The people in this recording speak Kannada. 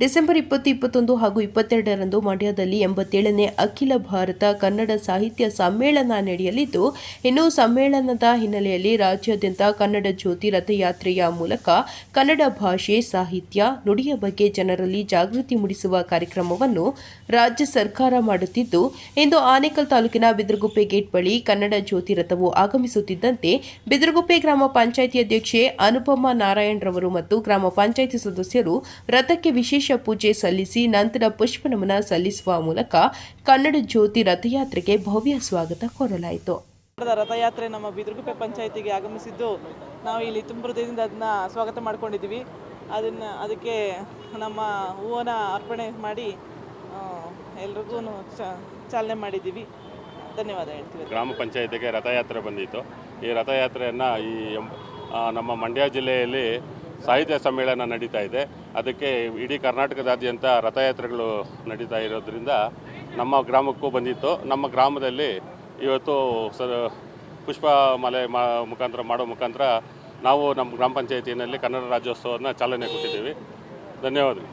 ಡಿಸೆಂಬರ್ ಇಪ್ಪತ್ತು, ಇಪ್ಪತ್ತೊಂದು ಹಾಗೂ ಇಪ್ಪತ್ತೆರಡರಂದು ಮಂಡ್ಯದಲ್ಲಿ ಎಂಬತ್ತೇಳನೇ ಅಖಿಲ ಭಾರತ ಕನ್ನಡ ಸಾಹಿತ್ಯ ಸಮ್ಮೇಳನ ನಡೆಯಲಿದ್ದು, ಇನ್ನು ಸಮ್ಮೇಳನದ ಹಿನ್ನೆಲೆಯಲ್ಲಿ ರಾಜ್ಯಾದ್ಯಂತ ಕನ್ನಡ ಜ್ಯೋತಿ ರಥಯಾತ್ರೆಯ ಮೂಲಕ ಕನ್ನಡ ಭಾಷೆ, ಸಾಹಿತ್ಯ, ನುಡಿಯ ಬಗ್ಗೆ ಜನರಲ್ಲಿ ಜಾಗೃತಿ ಮೂಡಿಸುವ ಕಾರ್ಯಕ್ರಮವನ್ನು ರಾಜ್ಯ ಸರ್ಕಾರ ಮಾಡುತ್ತಿದ್ದು, ಇಂದು ಆನೇಕಲ್ ತಾಲೂಕಿನ ಬಿದ್ರಗುಪ್ಪೆ ಗೇಟ್ ಬಳಿ ಕನ್ನಡ ಜ್ಯೋತಿ ರಥವು ಆಗಮಿಸುತ್ತಿದ್ದಂತೆ ಬಿದ್ರಗುಪ್ಪೆ ಗ್ರಾಮ ಪಂಚಾಯಿತಿ ಅಧ್ಯಕ್ಷೆ ಅನುಪಮ ನಾರಾಯಣ್ ರವರು ಮತ್ತು ಗ್ರಾಮ ಪಂಚಾಯಿತಿ ಸದಸ್ಯರು ರಥಕ್ಕೆ ವಿಶೇಷ ಪೂಜೆ ಸಲ್ಲಿಸಿ ನಂತರ ಪುಷ್ಪ ನಮನ ಸಲ್ಲಿಸುವ ಮೂಲಕ ಕನ್ನಡ ಜ್ಯೋತಿ ರಥಯಾತ್ರೆಗೆ ಭವ್ಯ ಸ್ವಾಗತ ಕೋರಲಾಯಿತು. ರಥಯಾತ್ರೆ ನಮ್ಮ ಬಿದ್ರಗುಪ್ಪೆ ಪಂಚಾಯಿತಿಗೆ ಆಗಮಿಸಿದ್ದು ನಾವು ಇಲ್ಲಿ ತುಂಬ ಹೃದಯದಿಂದ ಅದನ್ನ ಸ್ವಾಗತ ಮಾಡ್ಕೊಂಡಿದ್ದೀವಿ. ಅದನ್ನು ಅದಕ್ಕೆ ನಮ್ಮ ಹೂವನ ಅರ್ಪಣೆ ಮಾಡಿ ಎಲ್ರಿಗೂ ಚಾಲನೆ ಮಾಡಿದ್ದೀವಿ. ಧನ್ಯವಾದ ಹೇಳ್ತೀವಿ. ಗ್ರಾಮ ಪಂಚಾಯತಿಗೆ ರಥಯಾತ್ರೆ ಬಂದಿತ್ತು. ಈ ರಥಯಾತ್ರೆಯನ್ನು ಈ ನಮ್ಮ ಮಂಡ್ಯ ಜಿಲ್ಲೆಯಲ್ಲಿ ಸಾಹಿತ್ಯ ಸಮ್ಮೇಳನ ನಡೀತಾ ಇದೆ. ಅದಕ್ಕೆ ಇಡೀ ಕರ್ನಾಟಕದಾದ್ಯಂತ ರಥಯಾತ್ರೆಗಳು ನಡೀತಾ ಇರೋದ್ರಿಂದ ನಮ್ಮ ಗ್ರಾಮಕ್ಕೂ ಬಂದಿತ್ತು. ನಮ್ಮ ಗ್ರಾಮದಲ್ಲಿ ಇವತ್ತು ಸ ಪುಷ್ಪ ಮಲೆ ಮಾ, ಮುಖಾಂತರ ಮಾಡೋ ಮುಖಾಂತರ ನಾವು ನಮ್ಮ ಗ್ರಾಮ ಪಂಚಾಯತಿನಲ್ಲಿ ಕನ್ನಡ ರಾಜ್ಯೋತ್ಸವವನ್ನು ಚಾಲನೆ ಕೊಟ್ಟಿದ್ದೀವಿ. ಧನ್ಯವಾದಗಳು.